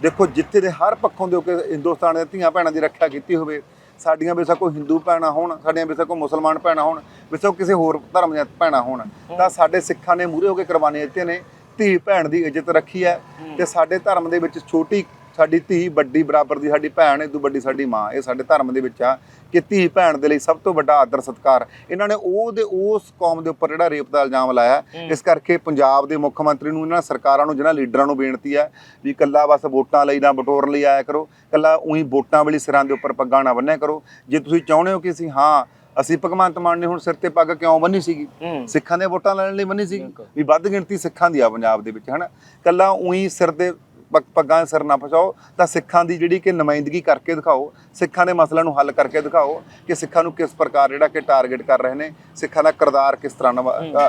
ਦੇਖੋ ਜਿੱਥੇ ਦੇ ਹਰ ਪੱਖੋਂ ਦੇ ਕੇ ਹਿੰਦੁਸਤਾਨ ਦੀਆਂ ਧੀਆਂ ਭੈਣਾਂ ਦੀ ਰੱਖਿਆ ਕੀਤੀ ਹੋਵੇ ਸਾਡੀਆਂ ਬੇਸ਼ੱਕ ਕੋਈ ਹਿੰਦੂ ਭੈਣਾਂ ਹੋਣ ਸਾਡੀਆਂ ਬੇਸ਼ੱਕ ਕੋਈ ਮੁਸਲਮਾਨ ਭੈਣਾਂ ਹੋਣ ਬੇਸ਼ੱਕ ਕਿਸੇ ਹੋਰ ਧਰਮ ਦੀਆਂ ਭੈਣਾਂ ਹੋਣ। ਤਾਂ ਸਾਡੇ ਸਿੱਖਾਂ ਨੇ ਮੂਹਰੇ ਹੋ ਕੇ ਕੁਰਬਾਨੀਆਂ ਦਿੱਤੀਆਂ ਨੇ ਧੀ ਭੈਣ ਦੀ ਇੱਜ਼ਤ ਰੱਖੀ ਹੈ। ਤੇ ਸਾਡੇ ਧਰਮ ਦੇ ਵਿੱਚ ਛੋਟੀ ਸਾਡੀ ਧੀ ਵੱਡੀ ਬਰਾਬਰ ਦੀ ਸਾਡੀ ਭੈਣ ਇਦੋਂ ਵੱਡੀ ਸਾਡੀ ਮਾਂ ਇਹ ਸਾਡੇ ਧਰਮ ਦੇ ਵਿੱਚ ਆ ਕਿ ਧੀ ਭੈਣ ਦੇ ਲਈ ਸਭ ਤੋਂ ਵੱਡਾ ਆਦਰ ਸਤਿਕਾਰ। ਇਹਨਾਂ ਨੇ ਉਹਦੇ ਉਸ ਕੌਮ ਦੇ ਉੱਪਰ ਜਿਹੜਾ ਰੇਪ ਦਾ ਇਲਜ਼ਾਮ ਲਾਇਆ ਇਸ ਕਰਕੇ ਪੰਜਾਬ ਦੇ ਮੁੱਖ ਮੰਤਰੀ ਨੂੰ ਇਹਨਾਂ ਸਰਕਾਰਾਂ ਨੂੰ ਜਿਹਨਾਂ ਲੀਡਰਾਂ ਨੂੰ ਬੇਨਤੀ ਹੈ ਵੀ ਕੱਲਾ ਬਸ ਵੋਟਾਂ ਲਈ ਨਾ ਬਟੋਰਨ ਲਈ ਆਇਆ ਕਰੋ ਕੱਲਾ ਉਹੀ ਵੋਟਾਂ ਵੇਲੇ ਸਿਰਾਂ ਦੇ ਉੱਪਰ ਪੱਗਾਂ ਨਾ ਬੰਨਿਆ ਕਰੋ। ਜੇ ਤੁਸੀਂ ਚਾਹੁੰਦੇ ਹੋ ਕਿ ਅਸੀਂ ਹਾਂ ਅਸੀਂ ਭਗਵੰਤ ਮਾਨ ਨੇ ਹੁਣ ਸਿਰ ਤੇ ਪੱਗ ਕਿਉਂ ਬੰਨੀ ਸੀਗੀ? ਸਿੱਖਾਂ ਦੇ ਵੋਟਾਂ ਲੈਣ ਲਈ ਬੰਨੀ ਸੀ ਵੀ ਵੱਧ ਗਿਣਤੀ ਸਿੱਖਾਂ ਦੀ ਆ ਪੰਜਾਬ ਦੇ ਵਿੱਚ ਹਨਾ? ਕੱਲਾ ਉਹੀ ਸਿਰ ਤੇ ਪੱਗ- ਸਿਰ ਨਾ ਫਸਾਓ ਤਾਂ ਸਿੱਖਾਂ ਦੀ ਜਿਹੜੀ ਕਿ ਨੁਮਾਇੰਦਗੀ ਕਰਕੇ ਦਿਖਾਓ ਸਿੱਖਾਂ ਦੇ ਮਸਲਿਆਂ ਨੂੰ ਹੱਲ ਕਰਕੇ ਦਿਖਾਓ ਕਿ ਸਿੱਖਾਂ ਨੂੰ ਕਿਸ ਪ੍ਰਕਾਰ ਜਿਹੜਾ ਕਿ ਟਾਰਗੇਟ ਕਰ ਰਹੇ ਨੇ ਸਿੱਖਾਂ ਦਾ ਕਿਰਦਾਰ ਕਿਸ ਤਰ੍ਹਾਂ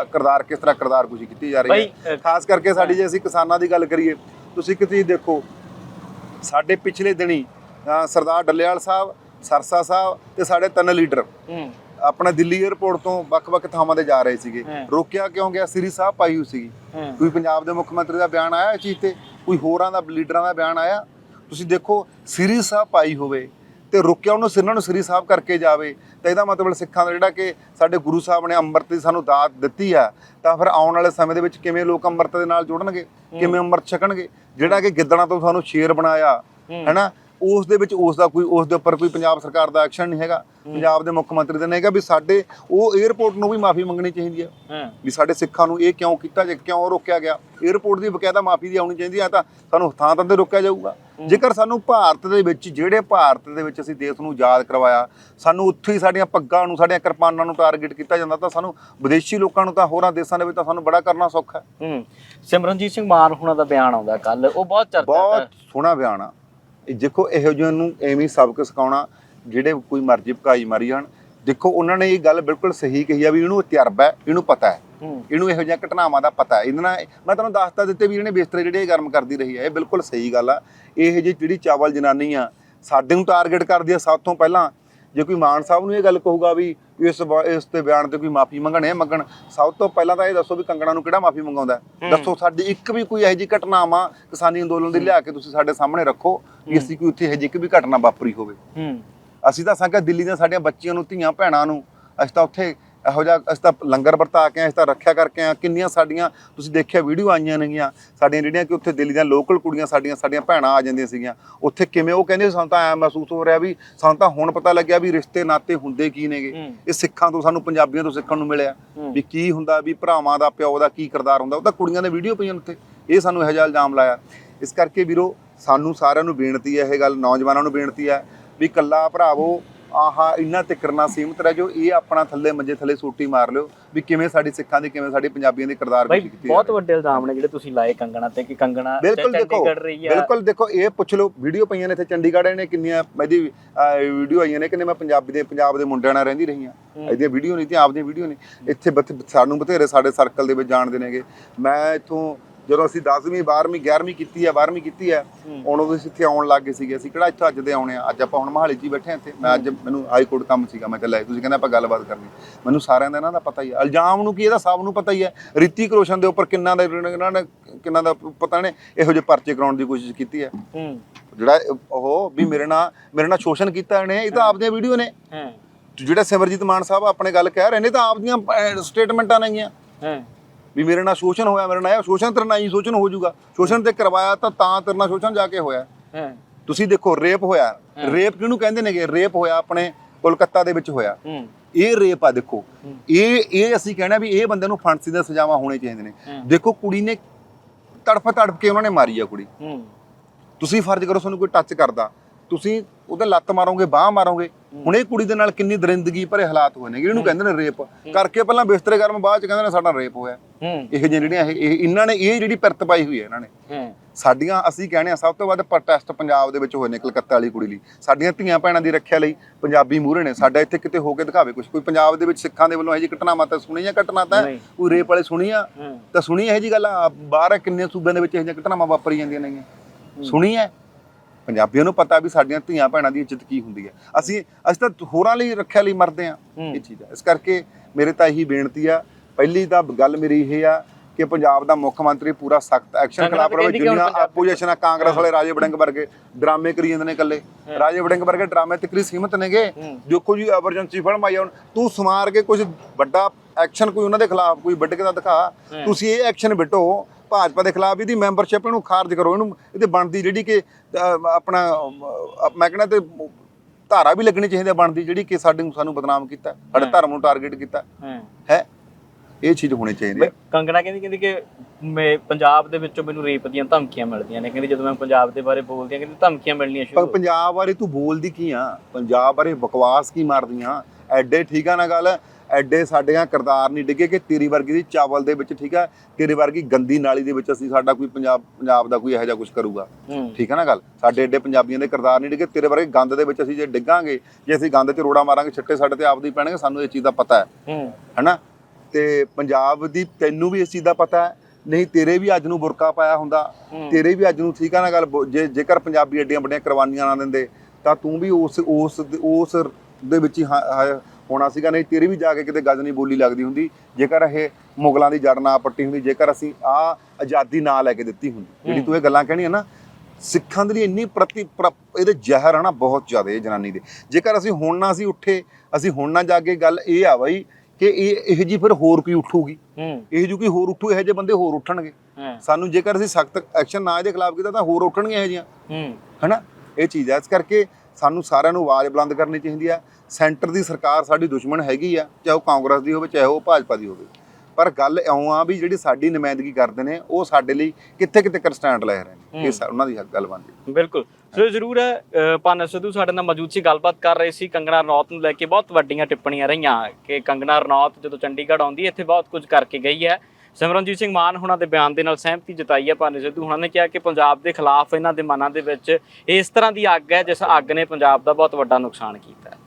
ਕਿਰਦਾਰ ਕਿਸ ਤਰ੍ਹਾਂ ਕਿਰਦਾਰਕੁਸ਼ੀ ਕੀਤੀ ਜਾ ਰਹੀ ਹੈ। ਖਾਸ ਕਰਕੇ ਸਾਡੀ ਜੇ ਅਸੀਂ ਕਿਸਾਨਾਂ ਦੀ ਗੱਲ ਕਰੀਏ ਤੁਸੀਂ ਚੀਜ਼ ਦੇਖੋ ਸਾਡੇ ਪਿਛਲੇ ਦਿਨੀ ਸਰਦਾਰ ਡੱਲੇਵਾਲ ਸਾਹਿਬ ਸਰਸਾ ਸਾਹਿਬ ਤੇ ਸਾਡੇ ਤਿੰਨ ਲੀਡਰ ਆਪਣਾ ਦਿੱਲੀ 에ਅਰਪੋਰਟ ਤੋਂ ਵੱਖ-ਵੱਖ ਥਾਵਾਂ ਤੇ ਜਾ ਰਹੇ ਸੀਗੇ। ਰੋਕਿਆ ਕਿਉਂ ਗਿਆ? ਸ੍ਰੀ ਸਾਹਿਬ ਪਾਈ ਹੋਈ ਸੀਗੀ। ਕੋਈ ਪੰਜਾਬ ਦੇ ਮੁੱਖ ਮੰਤਰੀ ਦਾ ਬਿਆਨ ਆਇਆ ਇਸ ਚੀਜ਼ ਤੇ? ਕੋਈ ਹੋਰਾਂ ਦਾ ਲੀਡਰਾਂ ਦਾ ਬਿਆਨ ਆਇਆ? ਤੁਸੀਂ ਦੇਖੋ ਸ੍ਰੀ ਸਾਹਿਬ ਪਾਈ ਹੋਵੇ ਤੇ ਰੁਕਿਆ ਉਹਨੂੰ ਸਿਰਾਂ ਨੂੰ ਸ੍ਰੀ ਸਾਹਿਬ ਕਰਕੇ ਜਾਵੇ ਤਾਂ ਇਹਦਾ ਮਤਲਬ ਸਿੱਖਾਂ ਦਾ ਜਿਹੜਾ ਕਿ ਸਾਡੇ ਗੁਰੂ ਸਾਹਿਬ ਨੇ ਅੰਮ੍ਰਿਤ ਦੀ ਸਾਨੂੰ ਦਾਤ ਦਿੱਤੀ ਆ ਤਾਂ ਫਿਰ ਆਉਣ ਵਾਲੇ ਸਮੇਂ ਦੇ ਵਿੱਚ ਕਿਵੇਂ ਲੋਕ ਅੰਮ੍ਰਿਤ ਦੇ ਨਾਲ ਜੁੜਨਗੇ? ਕਿਵੇਂ ਅੰਮ੍ਰਿਤ ਛਕਣਗੇ? ਜਿਹੜਾ ਕਿ ਗਿੱਦੜਾਂ ਤੋਂ ਸਾਨੂੰ ਸ਼ੇਰ ਬਣਾਇਆ ਹੈਨਾ? ਉਸ ਦੇ ਵਿੱਚ ਉਸ ਦਾ ਕੋਈ ਉਸ ਦੇ ਉੱਪਰ ਕੋਈ ਪੰਜਾਬ ਸਰਕਾਰ ਦਾ ਐਕਸ਼ਨ ਨਹੀਂ ਹੈਗਾ। ਪੰਜਾਬ ਦੇ ਮੁੱਖ ਮੰਤਰੀ ਦਾ ਨਹੀਂ ਹੈਗਾ ਵੀ ਸਾਡੇ ਉਹ 에ਅਰਪੋਰਟ ਨੂੰ ਵੀ ਮਾਫੀ ਮੰਗਣੀ ਚਾਹੀਦੀ ਹੈ। ਵੀ ਸਾਡੇ ਸਿੱਖਾਂ ਨੂੰ ਇਹ ਕਿਉਂ ਕੀਤਾ ਜੇ ਕਿਉਂ ਰੋਕਿਆ ਗਿਆ? 에ਅਰਪੋਰਟ ਦੀ ਬਕਾਇਦਾ ਮਾਫੀ ਦੀ ਆਉਣੀ ਚਾਹੀਦੀ ਆ ਤਾਂ ਸਾਨੂੰ ਥਾਂ ਥਾਂ ਤੇ ਰੋਕਿਆ ਜਾਊਗਾ। ਜੇਕਰ ਸਾਨੂੰ ਭਾਰਤ ਦੇ ਵਿੱਚ ਜਿਹੜੇ ਭਾਰਤ ਦੇ ਵਿੱਚ ਅਸੀਂ ਦੇਸ਼ ਨੂੰ ਆਜ਼ਾਦ ਕਰਵਾਇਆ ਸਾਨੂੰ ਉੱਥੇ ਹੀ ਸਾਡੀਆਂ ਪੱਗਾਂ ਨੂੰ ਸਾਡੀਆਂ ਕਿਰਪਾਨਾਂ ਨੂੰ ਟਾਰਗੇਟ ਕੀਤਾ ਜਾਂਦਾ ਤਾਂ ਸਾਨੂੰ ਵਿਦੇਸ਼ੀ ਲੋਕਾਂ ਨੂੰ ਤਾਂ ਹੋਰਾਂ ਦੇਸ਼ਾਂ ਦੇ ਵਿੱਚ ਤਾਂ ਸਾਨੂੰ ਬੜਾ ਕਰਨਾ ਸੌਖਾ ਹੈ। ਹੂੰ। ਸਿਮਰਨਜੀਤ ਸਿੰਘ ਮਾਨ ਹੁਣਾਂ ਦਾ ਬਿਆਨ ਆਉਂਦਾ ਕੱਲ ਉਹ ਬਹੁਤ ਚਰਚਾ ਬਹੁਤ ਸੋਹਣਾ ਬਿਆਨ ਆ। ਦੇਖੋ ਇਹੋ ਜਿਹਿਆਂ ਨੂੰ ਐਵੇਂ ਸਬਕ ਸਿਖਾਉਣਾ ਜਿਹੜੇ ਕੋਈ ਮਰਜ਼ੀ ਭਕਾਈ ਮਾਰੀ ਜਾਣ। ਦੇਖੋ ਉਹਨਾਂ ਨੇ ਇਹ ਗੱਲ ਬਿਲਕੁਲ ਸਹੀ ਕਹੀ ਆ ਵੀ ਇਹਨੂੰ ਤਜਰਬਾ ਹੈ ਇਹਨੂੰ ਪਤਾ ਹੈ। ਇਹਨੂੰ ਇਹੋ ਜਿਹੀਆਂ ਘਟਨਾਵਾਂ ਦਾ ਪਤਾ ਹੈ। ਇਹਦੇ ਨਾਲ ਮੈਂ ਤੁਹਾਨੂੰ ਦੱਸਤਾ ਦਿੱਤੇ ਵੀ ਇਹਨੇ ਬਿਸਤਰੇ ਜਿਹੜੇ ਇਹ ਗਰਮ ਕਰਦੀ ਰਹੀ ਹੈ ਇਹ ਬਿਲਕੁਲ ਸਹੀ ਗੱਲ ਆ। ਇਹ ਜਿਹੀ ਜਿਹੜੀ ਚਾਵਲ ਜਨਾਨੀ ਆ ਸਾਡੇ ਨੂੰ ਟਾਰਗੇਟ ਕਰਦੀ ਆ ਸਭ ਤੋਂ ਪਹਿਲਾਂ। ਜੇ ਕੋਈ ਮਾਨ ਸਾਹਿਬ ਨੂੰ ਇਹ ਗੱਲ ਕਹੂਗਾ ਵੀ ਇਸ ਬ- ਇਸ ਤੇ ਬਿਆਨ ਤੇ ਕੋਈ ਮਾਫੀ ਮੰਗਣ ਮੰਗਣ। ਸਭ ਤੋਂ ਪਹਿਲਾਂ ਤਾਂ ਇਹ ਦੱਸੋ ਵੀ ਕੰਗਣਾ ਨੂੰ ਕਿਹੜਾ ਮਾਫੀ ਮੰਗਾਉਂਦਾ ਹੈ? ਦੱਸੋ ਸਾਡੀ ਇੱਕ ਵੀ ਕੋਈ ਇਹੋ ਜਿਹੀ ਘਟਨਾਵਾਂ ਕਿਸਾਨੀ ਅੰਦੋਲਨ ਦੀ ਲਿਆ ਕੇ ਤੁਸੀਂ ਸਾਡੇ ਸਾਹਮਣੇ ਰੱਖੋ ਵੀ ਅਸੀਂ ਕੋਈ ਉੱਥੇ ਇਹੋ ਜਿਹੀ ਇੱਕ ਵੀ ਘਟਨਾ ਵਾਪਰੀ ਹੋਵੇ। ਹੂੰ। ਅਸੀਂ ਤਾਂ ਸੰਗਾ ਦਿੱਲੀ ਦੀਆਂ ਸਾਡੀਆਂ ਬੱਚੀਆਂ ਨੂੰ ਧੀਆਂ ਭੈਣਾਂ ਨੂੰ ਅਸੀਂ ਤਾਂ ਉੱਥੇ ਇਹੋ ਜਿਹਾ ਅਸੀਂ ਤਾਂ ਲੰਗਰ ਵਰਤਾ ਕੇ ਆਏ, ਅਸੀਂ ਤਾਂ ਰੱਖਿਆ ਕਰਕੇ ਆ ਕਿੰਨੀਆਂ ਸਾਡੀਆਂ ਤੁਸੀਂ ਦੇਖਿਆ ਵੀਡੀਓ ਆਈਆਂ ਨੇਗੀਆਂ ਸਾਡੀਆਂ ਜਿਹੜੀਆਂ ਕਿ ਉੱਥੇ ਦਿੱਲੀ ਦੀਆਂ ਲੋਕਲ ਕੁੜੀਆਂ ਸਾਡੀਆਂ ਸਾਡੀਆਂ ਭੈਣਾਂ ਆ ਜਾਂਦੀਆਂ ਸੀਗੀਆਂ। ਉੱਥੇ ਕਿਵੇਂ ਉਹ ਕਹਿੰਦੇ ਸਾਨੂੰ ਤਾਂ ਐ ਮਹਿਸੂਸ ਹੋ ਰਿਹਾ ਵੀ ਸਾਨੂੰ ਤਾਂ ਹੁਣ ਪਤਾ ਲੱਗਿਆ ਵੀ ਰਿਸ਼ਤੇ ਨਾਤੇ ਹੁੰਦੇ ਕੀ ਨੇਗੇ। ਇਹ ਸਿੱਖਾਂ ਤੋਂ ਸਾਨੂੰ ਪੰਜਾਬੀਆਂ ਤੋਂ ਸਿੱਖਣ ਨੂੰ ਮਿਲਿਆ। ਵੀ ਕੀ ਹੁੰਦਾ ਵੀ ਭਰਾਵਾਂ ਦਾ ਪਿਓ ਦਾ ਕੀ ਕਿਰਦਾਰ ਹੁੰਦਾ। ਉਹ ਤਾਂ ਕੁੜੀਆਂ ਦੇ ਵੀਡੀਓ ਪਈਆਂ ਉੱਥੇ। ਇਹ ਸਾਨੂੰ ਇਹੋ ਜਿਹਾ ਇਲਜ਼ਾਮ ਲਾਇਆ। ਇਸ ਕਰਕੇ ਵੀਰੋ ਸਾਨੂੰ ਸਾਰਿਆਂ ਨੂੰ ਬੇਨਤੀ ਹੈ ਇਹ ਗੱਲ ਨੌਜਵਾਨਾਂ ਨੂੰ ਬੇਨਤੀ ਹੈ ਵੀ ਕੱਲਾ ਭਰਾਵੋ ਆਹਾ ਇੰਨਾ ਤਿੱਕਰ ਨਾਲ ਸੀਮਤ ਰਹਿ ਜਾਓ ਇਹ ਆਪਣਾ ਥੱਲੇ ਮੰਜੇ ਥੱਲੇ ਸੂਟੀ ਮਾਰ ਲਿਓ ਵੀ ਕਿਵੇਂ ਸਾਡੀ ਸਿੱਖਾਂ ਦੀ ਕਿਵੇਂ ਸਾਡੀ ਪੰਜਾਬੀਆਂ ਦੀ ਕਿਰਦਾਰ ਵਿੱਚ ਕੀਤੀ ਬਹੁਤ ਜਾ ਵੱਡੇ ਇਲਜ਼ਾਮ ਨੇ ਜਿਹੜੇ ਤੁਸੀਂ ਲਾਏ ਕੰਗਣਾ ਤੇ ਕਿ ਕੰਗਣਾ ਬਿਲਕੁਲ ਦੇਖੋ ਆ। ਬਿਲਕੁਲ ਦੇਖੋ ਇਹ ਪੁੱਛ ਲਓ ਵੀਡੀਓ ਪਈਆਂ ਨੇ ਇੱਥੇ ਚੰਡੀਗੜ੍ਹ ਨੇ ਕਿੰਨੀਆਂ ਇਹਦੀ ਵੀਡੀਓ ਆਈਆਂ ਨੇ ਕਿੰਨੇ ਮੈਂ ਪੰਜਾਬੀ ਦੇ ਪੰਜਾਬ ਦੇ ਮੁੰਡਿਆਂ ਨਾਲ ਰਹਿੰਦੀ ਰਹੀ ਹਾਂ। ਇਹਦੀਆਂ ਵੀਡੀਓ ਨਹੀਂ ਤੇ ਆਪਦੀਆਂ ਵੀਡੀਓ ਨੇ ਇੱਥੇ ਸਾਨੂੰ ਬਥੇਰੇ ਸਾਡੇ ਸਰਕਲ ਦੇ ਵਿੱਚ ਜਾਣਦੇ ਨੇਗੇ। ਮੈਂ ਇੱਥੋਂ ਜਦੋਂ ਅਸੀਂ 10ਵੀਂ 12ਵੀਂ 11ਵੀਂ ਕੀਤੀ ਆ 12ਵੀਂ ਕੀਤੀ ਆ ਹੁਣ ਉਦੋਂ ਅਸੀਂ ਇੱਥੇ ਆਉਣ ਲੱਗ ਗਏ ਸੀਗੇ। ਅਸੀਂ ਕਿਹੜਾ ਇੱਥੇ ਅੱਜ ਦੇ ਆਉਣੇ ਆ? ਅੱਜ ਆਪਾਂ ਹੁਣ ਮਹਾਲੀ 'ਚ ਹੀ ਬੈਠੇ ਆ ਇੱਥੇ। ਮੈਂ ਅੱਜ ਮੈਨੂੰ ਹਾਈ ਕੋਰਟ ਕੰਮ ਸੀਗਾ। ਮੈਂ ਚੱਲਿਆ ਤੁਸੀਂ ਕਹਿੰਦੇ ਆਪਾਂ ਗੱਲਬਾਤ ਕਰਨੀ। ਮੈਨੂੰ ਸਾਰਿਆਂ ਦਾ ਇਹਨਾਂ ਦਾ ਪਤਾ ਹੀ ਆ। ਇਲਜ਼ਾਮ ਨੂੰ ਕੀ ਇਹਦਾ ਸਭ ਨੂੰ ਪਤਾ ਹੀ ਹੈ ਰਿਤਿਕ ਰੋਸ਼ਨ ਦੇ ਉੱਪਰ ਕਿੰਨਾ ਦਾ ਇਹਨਾਂ ਨੇ ਕਿੰਨਾ ਦਾ ਪਤਾ ਨੇ? ਇਹੋ ਜਿਹੇ ਪਰਚੇ ਕਰਾਉਣ ਦੀ ਕੋਸ਼ਿਸ਼ ਕੀਤੀ ਹੈ ਹੂੰ। ਜਿਹੜਾ ਉਹ ਵੀ ਮੇਰੇ ਨਾਲ ਮੇਰੇ ਨਾਲ ਸ਼ੋਸ਼ਣ ਕੀਤਾ ਇਹਨੇ। ਇਹ ਤਾਂ ਆਪਦੀਆਂ ਵੀਡੀਓ ਨੇ। ਹਾਂ। ਜਿਹੜਾ ਸਿਮਰਜੀਤ ਮਾਨ ਸਾਹਿਬ ਆਪਣੇ ਗੱਲ ਕਹਿ ਰਹੇ ਨੇ ਤਾਂ ਆਪਦੀਆਂ ਸਟੇਟਮੈਂਟਾਂ ਨੇਗੀਆਂ ਹਾਂ। ਵੀ ਮੇਰੇ ਨਾਲ ਸ਼ੋਸ਼ਣ ਹੋਇਆ ਮੇਰੇ ਨਾਲ ਇਹ ਸ਼ੋਸ਼ਣ ਤੇਰੇ ਨਾਲ ਹੀ ਸ਼ੋਸ਼ਣ ਹੋ ਜਾਊਗਾ। ਸ਼ੋਸ਼ਣ ਤੇ ਕਰਵਾਇਆ ਤਾਂ ਤਾਂ ਤੇਰੇ ਨਾਲ ਸ਼ੋਸ਼ਣ ਜਾ ਕੇ ਹੋਇਆ। ਹਾਂ। ਤੁਸੀਂ ਦੇਖੋ ਰੇਪ ਹੋਇਆ। ਰੇਪ ਕਿਹਨੂੰ ਕਹਿੰਦੇ ਨੇਗੇ? ਰੇਪ ਹੋਇਆ ਆਪਣੇ ਕੋਲਕਾਤਾ ਦੇ ਵਿੱਚ ਹੋਇਆ। ਇਹ ਰੇਪ ਆ ਦੇਖੋ। ਇਹ ਇਹ ਅਸੀਂ ਕਹਿਣਾ ਵੀ ਇਹ ਬੰਦੇ ਨੂੰ ਫਾਂਸੀ ਦੀਆਂ ਸਜ਼ਾਵਾਂ ਹੋਣੇ ਚਾਹੀਦੇ ਨੇ। ਦੇਖੋ ਕੁੜੀ ਨੇ ਤੜਫ ਤੜਫ ਕੇ ਉਹਨਾਂ ਨੇ ਮਾਰੀ ਆ ਕੁੜੀ। ਤੁਸੀਂ ਫਰਜ਼ ਕਰੋ ਤੁਹਾਨੂੰ ਕੋਈ ਟੱਚ ਕਰਦਾ। ਤੁਸੀਂ ਉਹਦੇ ਲੱਤ ਮਾਰੋਗੇ ਬਾਹ ਮਾਰੋਗੇ ਹੁਣ ਇਹ ਕੁੜੀ ਦੇ ਨਾਲ ਕਿੰਨੀ ਦਰਿੰਦਗੀ ਭਰੇ ਹਾਲਾਤ ਹੋਏ ਨੇ ਇਹਨੂੰ ਕਹਿੰਦੇ ਨੇ ਰੇਪ। ਕਰਕੇ ਪਹਿਲਾਂ ਬਿਸਤਰੇ ਗਰਮ ਬਾਅਦ ਚ ਕਹਿੰਦੇ ਨੇ ਸਾਡਾ ਰੇਪ ਹੋਇਆ। ਇਹ ਜਿਹੜੀਆਂ ਇਹ ਇਹ- ਇਹਨਾਂ ਨੇ ਇਹ ਜਿਹੜੀ ਪਿਰਤ ਪਾਈ ਹੋਈ ਹੈ ਇਹਨਾਂ ਨੇ। ਸਾਡੀਆਂ ਅਸੀਂ ਕਹਿੰਦੇ ਆ ਸਭ ਤੋਂ ਵੱਧ ਪ੍ਰੋਟੈਸਟ ਪੰਜਾਬ ਦੇ ਵਿੱਚ ਹੋਏ ਨੇ ਕਲਕੱਤਾ ਵਾਲੀ ਕੁੜੀ ਲਈ। ਸਾਡੀਆਂ ਧੀਆਂ ਭੈਣਾਂ ਦੀ ਰੱਖਿਆ ਲਈ ਪੰਜਾਬੀ ਮੂਹਰੇ ਨੇ। ਸਾਡਾ ਇੱਥੇ ਕਿਤੇ ਹੋ ਕੇ ਦਿਖਾਵੇ ਕੁਝ ਕੋਈ ਪੰਜਾਬ ਦੇ ਵਿੱਚ ਸਿੱਖਾਂ ਦੇ ਵੱਲੋਂ ਇਹ ਜਿਹੀ ਘਟਨਾਵਾਂ ਤਾਂ ਸੁਣੀਆਂ ਘਟਨਾ ਤਾਂ। ਕੋਈ ਰੇਪ ਵਾਲੇ ਸੁਣੀਆਂ? ਹਾਂ। ਤਾਂ ਸੁਣੀ ਇਹ ਜੀ ਗੱਲ ਆ, ਬਾਹਰ ਕਿੰਨੇ ਸੂਬਿਆਂ ਦੇ ਵਿੱਚ ਇਹ ਜਿਹੀਆਂ ਘਟਨਾਵਾਂ ਵਾਪਰੀ ਜਾਂਦੀਆਂ ਨੇਗੀਆਂ। ਸੁਣੀ ਹੈ? ਪੰਜਾਬੀਆਂ ਨੂੰ ਪਤਾ ਵੀ ਸਾਡੀਆਂ ਧੀਆਂ ਭੈਣਾਂ ਦੀ ਇੱਜ਼ਤ ਕੀ ਹੁੰਦੀ ਹੈ। ਅਸੀਂ ਅਸੀਂ ਤਾਂ ਹੋਰਾਂ ਲਈ ਰੱਖਿਆ ਲਈ ਮਰਦੇ ਆ ਇਹ ਚੀਜ਼ ਆ ਇਸ ਕਰਕੇ ਮੇਰੇ ਤਾਂ ਇਹੀ ਬੇਨਤੀ ਆ। ਪਹਿਲੀ ਤਾਂ ਗੱਲ ਮੇਰੀ ਇਹ ਆ ਕਿ ਪੰਜਾਬ ਦਾ ਮੁੱਖ ਮੰਤਰੀ ਪੂਰਾ ਸਖਤ ਐਕਸ਼ਨ ਖਿਲਾਫ ਰਹੇ ਪੰਜਾਬ ਆਪੋਜੀਸ਼ਨ ਆ ਕਾਂਗਰਸ ਵਾਲੇ ਰਾਜੇ ਵੜਿੰਗ ਵਰਗੇ ਡਰਾਮੇ ਕਰੀ ਜਾਂਦੇ ਨੇ ਇਕੱਲੇ। ਰਾਜੇ ਵੜਿੰਗ ਵਰਗੇ ਡਰਾਮੇ ਤੱਕ ਹੀ ਸੀਮਤ ਨੇਗੇ। ਦੇਖੋ ਜੀ ਐਮਰਜੈਂਸੀ ਫਿਲਮ ਆਈ ਹੁਣ। ਤੂੰ ਸਮਾਰ ਕੇ ਕੁਝ ਵੱਡਾ ਐਕਸ਼ਨ ਕੋਈ ਉਹਨਾਂ ਦੇ ਖਿਲਾਫ ਕੋਈ ਵੱਡ ਕੇ ਦਾ ਦਿਖਾ। ਤੁਸੀਂ ਇਹ ਐਕਸ਼ਨ ਬਿਟੋ ਭਾਜਪਾ ਦੇ ਖਿਲਾਫ ਇਹਦੀ ਮੈਂਬਰਸ਼ਿਪ ਇਹਨੂੰ ਖਾਰਜ ਕਰੋ ਇਹਨੂੰ ਇਹਦੇ ਬਣਦੀ ਜਿਹੜੀ ਕਿ ਆਪਣਾ ਮੈਂ ਕਹਿੰਦਾ ਤੇ ਧਾਰਾ ਵੀ ਲੱਗਣੀ ਚਾਹੀਦੀ ਬਣਦੀ ਜਿਹੜੀ ਕਿ ਸਾਡੇ ਸਾਨੂੰ ਬਦਨਾਮ ਕੀਤਾ ਸਾਡੇ ਧਰਮ ਨੂੰ ਟਾਰਗੇਟ ਕੀਤਾ। ਹਾਂ। ਇਹ ਚੀਜ਼ ਹੋਣੀ ਚਾਹੀਦੀ ਹੈ। ਕੰਗਣਾ ਕਹਿੰਦੀ ਕਹਿੰਦੀ ਕਿ ਮੈਂ ਪੰਜਾਬ ਦੇ ਵਿੱਚੋਂ ਮੈਨੂੰ ਰੇਪ ਦੀਆਂ ਧਮਕੀਆਂ ਮਿਲਦੀਆਂ ਨੇ। ਕਹਿੰਦੀ ਜਦੋਂ ਮੈਂ ਪੰਜਾਬ ਦੇ ਬਾਰੇ ਬੋਲਦੀ ਹਾਂ ਕਹਿੰਦੀ ਧਮਕੀਆਂ ਮਿਲਣੀਆਂ ਸ਼ੁਰੂ ਪਰ ਪੰਜਾਬ ਬਾਰੇ ਤੂੰ ਬੋਲਦੀ ਕੀ ਆ? ਪੰਜਾਬ ਬਾਰੇ ਬਕਵਾਸ ਕੀ ਮਾਰਦੀਆਂ? ਐਡੇ ਠੀਕ ਆ ਨਾ ਗੱਲ ਐਡੇ ਸਾਡਿਆਂ ਕਿਰਦਾਰ ਨਹੀਂ ਡਿੱਗੇ ਕਿ ਤੇਰੀ ਵਰਗੀ ਦੀ ਚਾਵਲ ਦੇ ਵਿੱਚ ਠੀਕ ਆ ਤੇਰੇ ਵਰਗੀ ਗੰਦੀ ਨਾਲੀ ਦੇ ਵਿੱਚ ਅਸੀਂ ਸਾਡਾ ਕੋਈ ਪੰਜਾਬ ਪੰਜਾਬ ਦਾ ਕੋਈ ਇਹੋ ਜਿਹਾ ਕੁਝ ਕਰੂਗਾ। ਠੀਕ ਹੈ ਨਾ ਗੱਲ? ਸਾਡੇ ਐਡੇ ਪੰਜਾਬੀਆਂ ਦੇ ਕਿਰਦਾਰ ਨਹੀਂ ਡਿੱਗੇ ਤੇਰੇ ਵਰਗੇ ਗੰਦ ਦੇ ਵਿੱਚ ਅਸੀਂ ਜੇ ਡਿੱਗਾਂਗੇ ਜੇ ਅਸੀਂ ਗੰਦ 'ਚ ਰੋੜਾ ਮਾਰਾਂਗੇ ਛਿੱਟੇ ਸਾਡੇ ਤੇ ਆਪਦੇ ਪੈਣਗੇ ਸਾਨੂੰ ਇਹ ਚੀਜ਼ ਦਾ ਪਤਾ ਹੈ। ਹੈਨਾ? ਤੇ ਪੰਜਾਬ ਦੀ ਤੈਨੂੰ ਵੀ ਇਸ ਚੀਜ਼ ਦਾ ਪਤਾ ਹੈ ਨਹੀਂ ਤੇਰੇ ਵੀ ਅੱਜ ਨੂੰ ਬੁਰਕਾ ਪਾਇਆ ਹੁੰਦਾ। ਤੇਰੇ ਵੀ ਅੱਜ ਨੂੰ ਠੀਕ ਆ ਨਾ ਗੱਲ ਜੇ ਜੇਕਰ ਪੰਜਾਬੀ ਐਡੀਆਂ ਵੱਡੀਆਂ ਕੁਰਬਾਨੀਆਂ ਨਾ ਦਿੰਦੇ ਤਾਂ ਤੂੰ ਵੀ ਉਸ ਉਸ ਉਸ ਦੇ ਵਿੱਚ ਹੀ ਹਾਂ- ਹਾਂ ਹੋਣਾ ਸੀਗਾ। ਨਹੀਂ ਤੇਰੀ ਵੀ ਜਾ ਕੇ ਕਿਤੇ ਗੱਜ ਨਹੀਂ ਬੋਲੀ ਲੱਗਦੀ ਹੁੰਦੀ। ਜੇਕਰ ਇਹ ਮੁਗਲਾਂ ਦੀ ਜੜ ਨਾ ਪੱਟੀ ਹੁੰਦੀ ਜੇਕਰ ਅਸੀਂ ਆ ਆਜ਼ਾਦੀ ਨਾ ਲੈ ਕੇ ਦਿੱਤੀ ਹੁੰਦੀ। ਜਿਹੜੀ ਤੂੰ ਇਹ ਗੱਲਾਂ ਕਹਿਣੀਆਂ ਨਾ ਸਿੱਖਾਂ ਦੇ ਲਈ ਇੰਨੀ ਪ੍ਰਤੀ ਪ੍ਰ- ਇਹਦੇ ਜ਼ਹਿਰ ਆ ਨਾ ਬਹੁਤ ਜ਼ਿਆਦਾ ਇਹ ਜਨਾਨੀ ਦੇ। ਜੇਕਰ ਅਸੀਂ ਹੁਣ ਨਾ ਅਸੀਂ ਉੱਠੇ ਅਸੀਂ ਹੁਣ ਨਾ ਜਾਗੇ ਗੱਲ ਇਹ ਆ ਬਾਈ ਕਿ ਇਹ ਇਹੋ ਜੀ ਫਿਰ ਹੋਰ ਕੋਈ ਉੱਠੂਗੀ। ਹੂੰ। ਇਹੋ ਜਿਹੀ ਕੋਈ ਹੋਰ ਉੱਠੂ ਇਹੋ ਜਿਹੇ ਬੰਦੇ ਹੋਰ ਉੱਠਣਗੇ। ਹਾਂ, ਸਾਨੂੰ ਜੇਕਰ ਅਸੀਂ ਸਖਤ ਐਕਸ਼ਨ ਨਾ ਇਹਦੇ ਖਿਲਾਫ ਕੀਤਾ ਤਾਂ ਹੋਰ ਉੱਠਣਗੇ ਇਹੋ ਜਿਹੀਆਂ। ਹੂੰ। ਹਨਾ? ਇਹ ਚੀਜ਼ ਹੈ ਇਸ ਕਰਕੇ ਸਾਨੂੰ ਸਾਰਿਆਂ ਨੂੰ ਆਵਾਜ਼ ਬੁਲੰਦ ਕਰਨੀ ਚਾਹੀਦੀ ਆ। ਸੈਂਟਰ ਦੀ ਸਰਕਾਰ ਸਾਡੀ ਦੁਸ਼ਮਣ ਹੈਗੀ ਆ ਚਾਹੇ ਉਹ ਕਾਂਗਰਸ ਦੀ ਹੋਵੇ ਚਾਹੇ ਉਹ ਭਾਜਪਾ ਦੀ ਹੋਵੇ। ਪਰ ਗੱਲ ਇਉਂ ਆ ਵੀ ਜਿਹੜੀ ਸਾਡੀ ਨੁਮਾਇੰਦਗੀ ਕਰਦੇ ਨੇ ਉਹ ਸਾਡੇ ਲਈ ਕਿੱਥੇ ਕਿੱਥੇ ਸਟੈਂਡ ਲੈ ਰਹੇ ਨੇ। ਇਹ ਉਹਨਾਂ ਦੀ ਗੱਲ ਬਣਦੀ ਬਿਲਕੁਲ। ਸੋ ਜ਼ਰੂਰ ਹੈ ਭਾਨਾ ਸਿੱਧੂ ਸਾਡੇ ਨਾਲ ਮੌਜੂਦ ਸੀ ਗੱਲਬਾਤ ਕਰ ਰਹੇ ਸੀ ਕੰਗਣਾ ਰਣੌਤ ਨੂੰ ਲੈ ਕੇ ਬਹੁਤ ਵੱਡੀਆਂ ਟਿੱਪਣੀਆਂ ਰਹੀਆਂ ਕਿ ਕੰਗਣਾ ਰਣੌਤ ਜਦੋਂ ਚੰਡੀਗੜ੍ਹ ਆਉਂਦੀ ਇੱਥੇ ਬਹੁਤ ਕੁਝ ਕਰਕੇ ਗਈ ਹੈ। ਸਿਮਰਨਜੀਤ ਸਿੰਘ ਮਾਨ ਹੁਣਾਂ ਦੇ ਬਿਆਨ ਦੇ ਨਾਲ ਸਹਿਮਤੀ ਜਤਾਈ ਹੈ, ਭਾਨੇ ਸਿੱਧੂ ਹੁਣਾਂ ਨੇ ਕਿਹਾ ਕਿ ਪੰਜਾਬ ਦੇ ਖਿਲਾਫ ਇਹਨਾਂ ਦੇ ਮਨਾਂ ਦੇ ਵਿੱਚ ਇਸ ਤਰ੍ਹਾਂ ਦੀ ਅੱਗ ਹੈ ਜਿਸ ਅੱਗ ਨੇ ਪੰਜਾਬ ਦਾ ਬਹੁਤ ਵੱਡਾ ਨੁਕਸਾਨ ਕੀਤਾ ਹੈ।